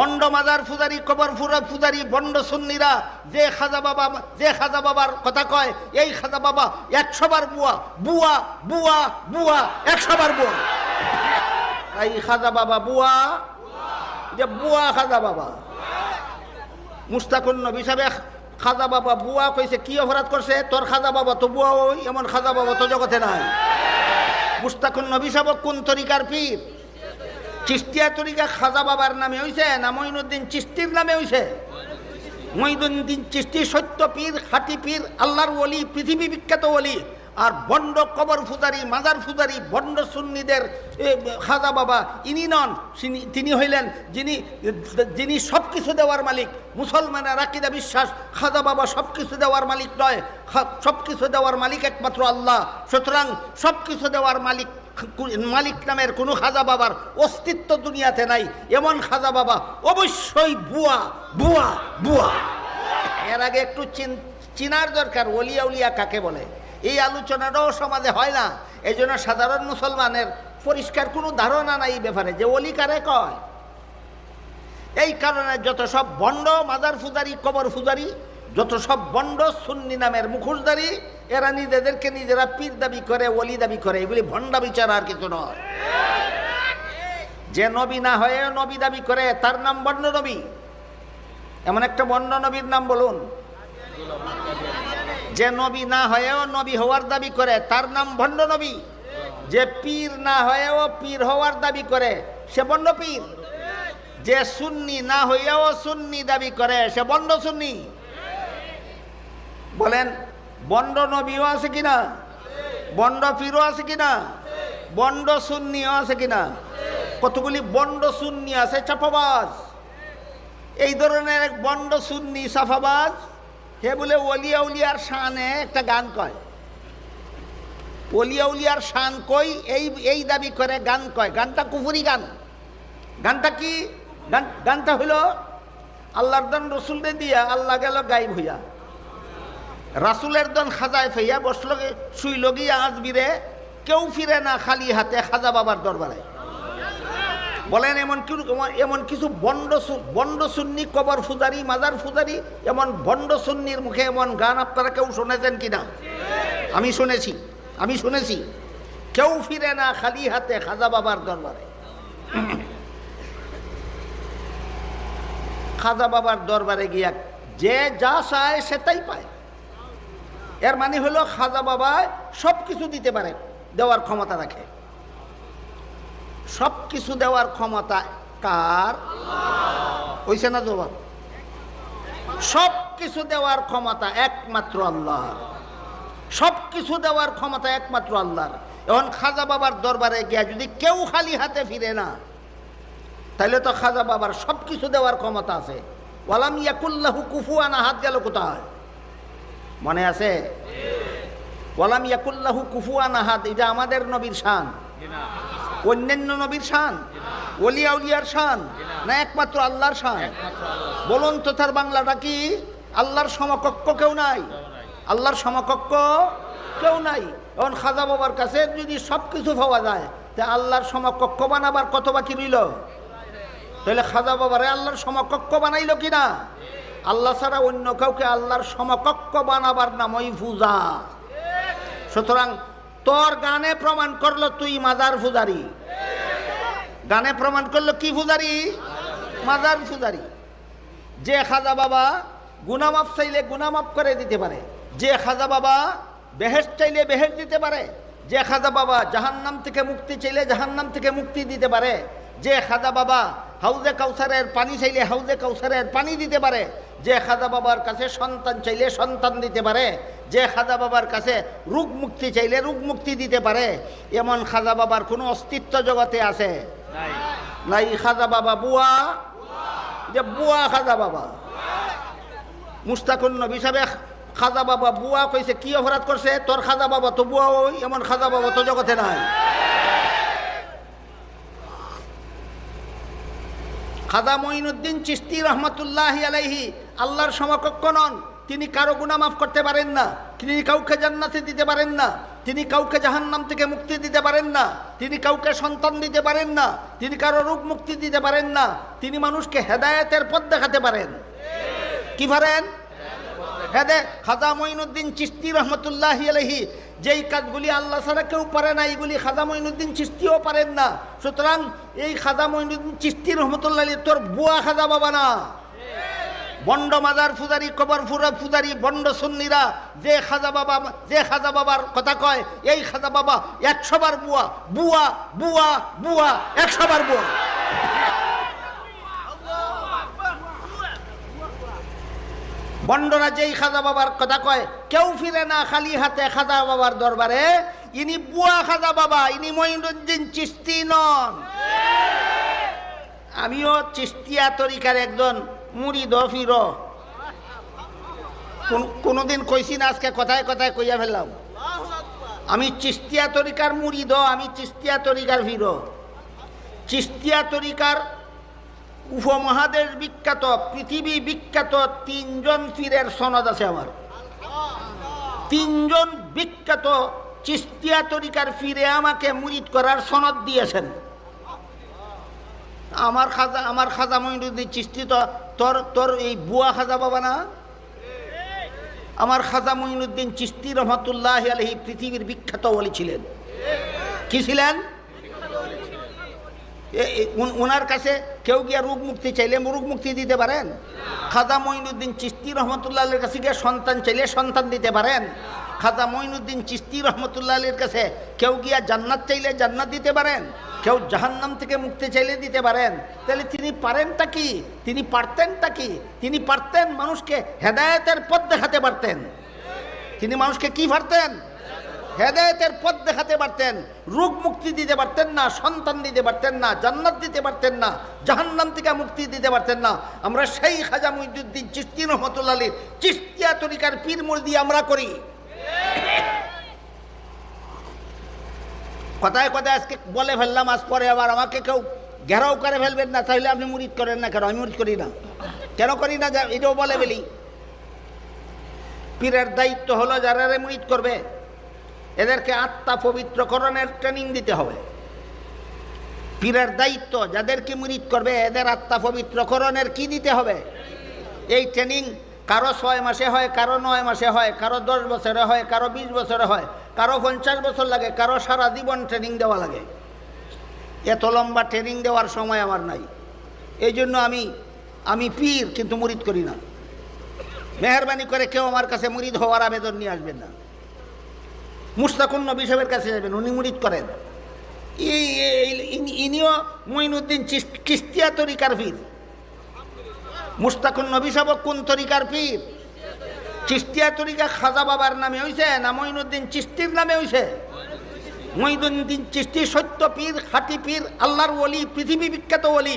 Bond মাজার ফুজারি কবর ফুরা ফুজারি বন্ড সুন্নিরা, যে খাজা বাবা, যে খাজা বাবার কথা কয়, এই খাজা বাবা একশো বার বুয়া বুয়া বুয়া বুয়া একশো বার বুয়া এই খাজা বাবা বুয়া, যে বুয়া খাজা বাবা। মুস্তাকুন নবী খাজা বাবা বুয়া কইছে, কি অপরাধ করছে? তোর খাজা বাবা তো বুয়া, ওই এমন খাজা বাবা তো জগতে নাই। মুস্তাকুন নবী কোন তরিকার পীর? চিস্তিয়া তরিকা খাজা বাবার নামে হইছে, না মঈনুদ্দিন চিস্তির নামে হইছে? মঈনুদ্দিন চিস্তি সত্য পীর, খাটি পীর, আল্লাহর ওলি, পৃথিবী বিখ্যাত ওলি। আর বন্ড কবর ফুজারি, মাজার ফুজারি, বন্ড সুন্নিদের খাজা বাবা, ইনি নন তিনি- হইলেন যিনি যিনি সব কিছু দেওয়ার মালিক। মুসলমানের আকিদা বিশ্বাস, খাজা বাবা সব কিছু দেওয়ার মালিক নয়। সব কিছু দেওয়ার মালিক একমাত্র আল্লাহ। সুতরাং সব কিছু দেওয়ার মালিক মালিক নামের কোনো খাজা বাবার অস্তিত্ব দুনিয়াতে নাই, এমন খাজা বাবা অবশ্যই বুয়া বুয়া বুয়া। এর আগে একটু চিন- চিনার দরকার ওলিয়া উলিয়া কাকে বলে? এই আলোচনাটাও সমাজে হয় না। এই জন্য সাধারণ মুসলমানের পরিষ্কার কোনো ধারণা নাই এই ব্যাপারে, যে অলি কারে কয়। এই কারণে যত সব বন্ড, মাজার ফুজারি, কবর ফুজারি যত সব বন্ড সুন্নি নামের মুখোশদারি এরা নিজেদেরকে নিজেরা পীর দাবি করে অলি দাবি করে, এগুলি ভণ্ডা বিচার আর কিছু নয়। যে নবী না হয়ে নবী দাবি করে, তার নাম বন্য নবী। এমন একটা বন্য নবীর নাম বলুন। যে নবী না হয়েও নবী হওয়ার দাবি করে, তার নাম ভণ্ড নবী। যে পীর না হয়েও পীর হওয়ার দাবি করে, সে বন্ড পীর। যে সুন্নি না হইয়াও সুন্নি দাবি করে, সে বন্ড সুন্নি। বলেন, বন্ড নবীও আছে কিনা? বন্ড পীরও আছে কিনা? বন্ড সুন্নিও আছে কিনা? কতগুলি বন্ড সুন্নি আছে? চাপাবাজ এই ধরনের এক বন্ড সুন্নি সাফাবাজ হে বলে অলিয়া উলিয়ার শানে একটা গান কয়। অলিয়া উলিয়ার শান কই? এই এই দাবি করে গান কয়। গানটা কুফুরি গান। গানটা কি? গান, গানটা হইল আল্লাহর দন রসুলদের দিয়া আল্লাহ গেল গাইব হইয়া। রাসুলের দন খাজায় ফেইয়া বসল শুইল গিয়া আজবিরে কেউ ফিরে না খালি হাতে খাজা বাবার দরবারে। বলেন, এমন কি এমন কিছু বন্ড বন্ড সুন্নি কবর ফুজারি, মাজার ফুজারি, এমন বন্ড সুন্নির মুখে এমন গান আপনারা কেউ শুনেছেন কিনা? আমি শুনেছি আমি শুনেছি। কেউ ফিরে না খালি হাতে খাজা বাবার দরবারে। খাজা বাবার দরবারে গিয়া যে যা চায় সেটাই পায়। এর মানে হলো খাজা বাবা সব কিছু দিতে পারে দেওয়ার ক্ষমতা রাখে। সব কিছু দেওয়ার ক্ষমতা কার? হইছে না জবাব? সব কিছু দেওয়ার ক্ষমতা একমাত্র আল্লাহ সব কিছু দেওয়ার ক্ষমতা একমাত্র আল্লাহর। এখন খাজা বাবার দরবারে গিয়া যদি কেউ খালি হাতে ফিরে না তাহলে তো খাজা বাবার সব কিছু দেওয়ার ক্ষমতা আছে। ওয়ালাম ইয়াকুল্লাহু কুফুয়ানা হাত গেল কোথায়? মনে আছে? ওয়ালাম ইয়াকুল্লাহু কুফুয়ানা হাত এটা আমাদের নবীর শান। অন্যান্য নবীর শান? ওলিয়া উলিয়ার শান? না একমাত্র আল্লাহর শান? বলুন তো তার বাংলাটা কি? আল্লাহর সমকক্ষ কেউ নাই? আল্লাহর সমকক্ষ কেউ নাই? এখন খাজা বাবার কাছে যদি সব কিছু পাওয়া যায়, তা আল্লাহর সমকক্ষ বানাবার কত বাকি রইল? তাহলে খাজা বাবারে আল্লাহর সমকক্ষ বানাইলো কিনা? আল্লাহ ছাড়া অন্য কাউকে আল্লাহর সমকক্ষ বানাবার নামই পূজা সুতরাং তোর গানে প্রমাণ করল তুই মাজার ফুজারি গানে প্রমাণ করল কি ফুজারি মাজার ফুজারি যে খাজা বাবা গুনামাপ চাইলে গুনামাপ করে দিতে পারে। যে খাজা বাবা বেহেস চাইলে বেহেস দিতে পারে। যে খাজা বাবা জাহান্নাম থেকে মুক্তি চাইলে জাহান্নাম থেকে মুক্তি দিতে পারে। যে খাজা বাবা হাউজে কাউসারের পানি চাইলে হাউজে কাউসারের পানি দিতে পারে। যে খাজা বাবার কাছে সন্তান চাইলে সন্তান দিতে পারে। যে খাজা বাবার কাছে রোগ মুক্তি চাইলে রোগ মুক্তি দিতে পারে। এমন খাজা বাবার কোনো অস্তিত্ব জগতে আছে? নাই। খাজা বাবা বুয়া? যে বুয়া খাজা বাবা। মুস্তাকুন নবী সাহেব খাজা বাবা বুয়া কইছে কি অপরাধ করছে? তোর খাজা বাবা তো বুয়া ওই এমন খাজা বাবা তো জগতে নাই। খাজা মঈনুদ্দিন চিস্তি রহমতুল্লাহ আলাইহি আল্লাহর সমকক্ষ নন। তিনি কারও গুণা মাফ করতে পারেন না। তিনি কাউকে জান্নাতে দিতে পারেন না। তিনি কাউকে জাহান্নাম থেকে মুক্তি দিতে পারেন না। তিনি কাউকে সন্তান দিতে পারেন না। তিনি কারও রূপ মুক্তি দিতে পারেন না। তিনি মানুষকে হেদায়েতের পথ দেখাতে পারেন। কি পারেন? হেদে খাজা মঈনুদ্দিন চিস্তি রহমতুল্লাহ আলহি যেই কাজগুলি আল্লাহ ছাড়া কেউ পারে না, এইগুলি খাজা মঈনুদ্দিন চিস্তিও পারেন না। সুতরাং এই খাজা মঈনুদ্দিন চিস্তি রহমতুল্লাহ আলী তোর বুয়া খাজা বাবা না। বন্ড মাজার পূজারি, কবর ফুরা পূজারি, বন্ড সুন্নিরা, যে খাজা বাবা, যে খাজা বাবার কথা কয়, এই খাজা বাবা একশো বার বুয়া বুয়া বুয়া বুয়া, একশো বার বুয়া। বন্ডরা যেই খাজা বাবার কথা কয়, কেউ ফিরে না খালি হাতে খাজা বাবার দরবারে, ইনি বুয়া খাজা বাবা, ইনি মঈনুদ্দিন চিস্তি নন। আমিও চিস্তিয়া তরিকার একজন মুড়ি দফির কোনোদিন কইছি না আজকে কথায় কথায় কইয়া ফেললাম। আমি চিস্তিয়া তরিকার মুড়ি দ আমি চিস্তিয়া তরিকার ফির। চিস্তিয়া তরিকার উপমহাদেশ বিখ্যাত, পৃথিবী বিখ্যাত তিনজন পীরের সনদ আছে আমার। তিনজন বিখ্যাত চিস্তিয়া তরিকার ফিরে আমাকে মুরিদ করার সনদ দিয়েছেন। আমার খাজা আমার খাজা মঈনুদ্দিন চিস্তি তো, তোর তোর এই বুয়া খাজা বাবা না? আমার খাজা মঈনুদ্দিন চিস্তি রহমতুল্লাহ আলহী পৃথিবীর বিখ্যাত বলি ছিলেন। কি ছিলেন? ওনার কাছে কেউ গিয়া রোগ মুক্তি চাইলে রোগ মুক্তি দিতে পারেন? খাজা মঈনুদ্দিন চিস্তি রহমতুল্লাহ কাছে গিয়ে সন্তান চাইলে সন্তান দিতে পারেন। খাজা মঈনুদ্দিন চিস্তি রহমতুল্লাহ কাছে কেউ গিয়া জান্নাত চাইলে জান্নাত দিতে পারেন। কেউ জাহান্নাম থেকে মুক্তি চাইলে দিতে পারেন। তাহলে তিনি পারেনটা কি? তিনি পারতেনটা কি? তিনি পারতেন মানুষকে হেদায়েতের পথ দেখাতে পারতেন। তিনি মানুষকে কি পারতেন? হেদায়েতের পথ দেখাতে পারতেন, রোগ মুক্তি দিতে পারতেন না, সন্তান দিতে পারতেন না, জান্নাত দিতে পারতেন না, জাহান্নাম থেকে মুক্তি দিতে পারতেন না। আমরা সেই খাজা মুহিদ্দিন চিস্তি রহমতুল্লাহ আলীর চিস্তিয়া তরিকার পীর মুরদি আমরা করি। কথায় কথায় আজকে বলে ফেললাম, আজ পরে আবার আমাকে কেউ ঘেরাও করে ফেলবেন না, তাহলে আপনি মুরিদ করেন না কেন? আমি মুরিদ করি না। কেন করি না? এটাও বলে ফেলি। পীরের দায়িত্ব হলো যারা মুরিদ করবে এদেরকে আত্মা পবিত্রকরণের ট্রেনিং দিতে হবে। পীরের দায়িত্ব যাদেরকে মুরিদ করবে, এদের আত্মা পবিত্রকরণের কি দিতে হবে? এই ট্রেনিং কারও ছয় মাসে হয়, কারও নয় মাসে হয়, কারও দশ বছরে হয়, কারও বিশ বছরে হয়, কারও পঞ্চাশ বছর লাগে, কারও সারা জীবন ট্রেনিং দেওয়া লাগে। এত লম্বা ট্রেনিং দেওয়ার সময় আমার নাই। এই জন্য আমি আমি পীর কিন্তু মুরিদ করি না। মেহরবানি করে কেউ আমার কাছে মুরিদ হওয়ার আবেদন নিয়ে আসবেন না। মুস্তাকুন নবী সাহেবের কাছে যাবেন, উনি মুরিদ করেন। ইনিও মঈনুদ্দিন চিস্তিয়া তরিকার পীর। মুস্তাকুন নবী সাহেব কোন তরিকার পীর? চিস্তিয়া তরিকা খাজা বাবার নামে হইছে না মঈনুদ্দিন চিস্তির নামে হইছে? মঈনুদ্দিন চিস্তি সত্য পীর, খাটি পীর, আল্লাহর ওলি, পৃথিবী বিখ্যাত ওলি।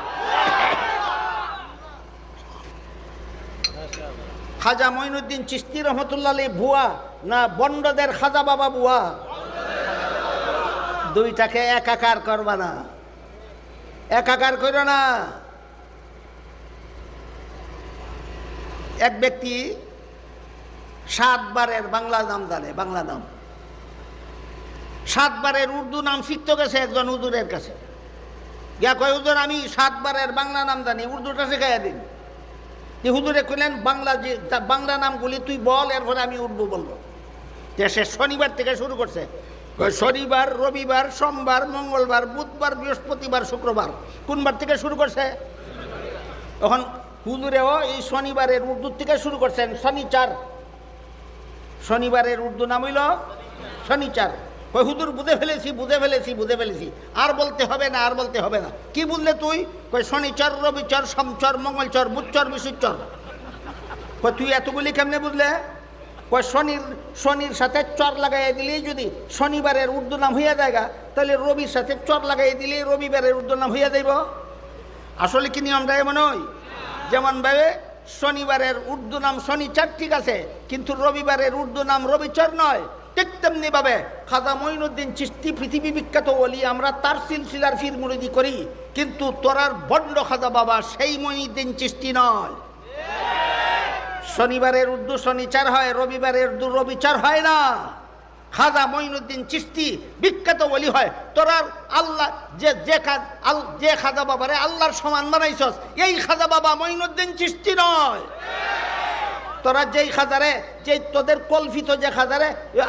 খাজা মঈনুদ্দিন চিস্তি রহমতুল্লাহ আলী ভুয়া না বন্ডদের খাজা বাবা বুয়া দুইটাকে একাকার করবা না। একাকার করো না। এক ব্যক্তি সাতবারের বাংলা নাম জানে, বাংলা নাম। সাতবারের উর্দু নাম শিখতে গেছে একজন হুজুরের কাছে। গিয়া কয়, হুজুর, আমি সাতবারের বাংলা নাম জানি, উর্দুটা শেখাইয়া দিন। যে হুজুরে কইলেন, বাংলা যে বাংলা নামগুলি তুই বল, এরপরে আমি উর্দু বলব। যে সে শনিবার থেকে শুরু করছে। শনিবার, রবিবার, সোমবার, মঙ্গলবার, বুধবার, বৃহস্পতিবার, শুক্রবার, কোনবার থেকে শুরু করছে? এখন হুজুরেও এই শনিবারের উর্দু থেকে শুরু করছেন, শনিচার। শনিবারের উর্দু নাম হইল শনিচার। ওই হুজুর, বুঝে ফেলেছি বুঝে ফেলেছি বুঝে ফেলেছি। আর বলতে হবে না, আর বলতে হবে না। কি বুঝলে তুই? কই শনিচর, রবিচর, সমচর, মঙ্গলচর, বুধচর বিশুচর কই তুই এতগুলি কেমনে বুঝলে? কয়, শনির শনির সাথে চর লাগাইয়া দিলেই যদি শনিবারের উর্দু নাম হইয়া যায়গা তাহলে রবির সাথে চর লাগাইয়া দিলেই রবিবারের উর্দু নাম হইয়া যাইব। আসলে কি নিয়মটা এমন হয়? যেমন ভাবে, শনিবারের উর্দু নাম শনিচার ঠিক আছে, কিন্তু রবিবারের উর্দু নাম রবিচর নয়। ঠিক তেমনি ভাবে খাজা মঈনুদ্দিন চিস্তি পৃথিবী বিখ্যাত বলি আমরা তার সিলসিলার ফির মুরিদি করি। কিন্তু তোরার বন্ড খাজা বাবা সেই মঈনুদ্দিন চিস্তি নয়। শনিবারের উর্দু শনিচার হয়, রবিবারের উর্দু রবিচার হয় না। খাজা মঈনুদ্দিন চিস্তি বিখ্যাত বলি হয়। তোরার আল্লাহ যে যে খাজ আল, যে খাজা বাবারে আল্লাহর সমান বানাইছস, এই খাজা বাবা মঈনুদ্দিন চিস্তি নয়। তোরা যেই খাজারে যে তোদের কল্পিত যে খাজারে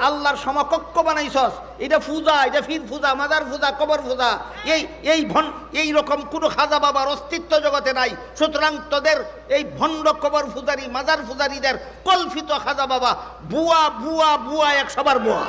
আল্লাহর সমকক্ষ বানাইছস, এটা পূজা এটা ফির পূজা মাদার পূজা কবর পূজা এই এই ভন, এই রকম কোনো খাজা বাবার অস্তিত্ব জগতে নাই। সুতরাং তোদের এই ভণ্ড কবর পূজারি মাজার ফুজারিদের কল্পিত খাজা বাবা, বুয়া বুয়া বুয়া, এক সবার বুয়া।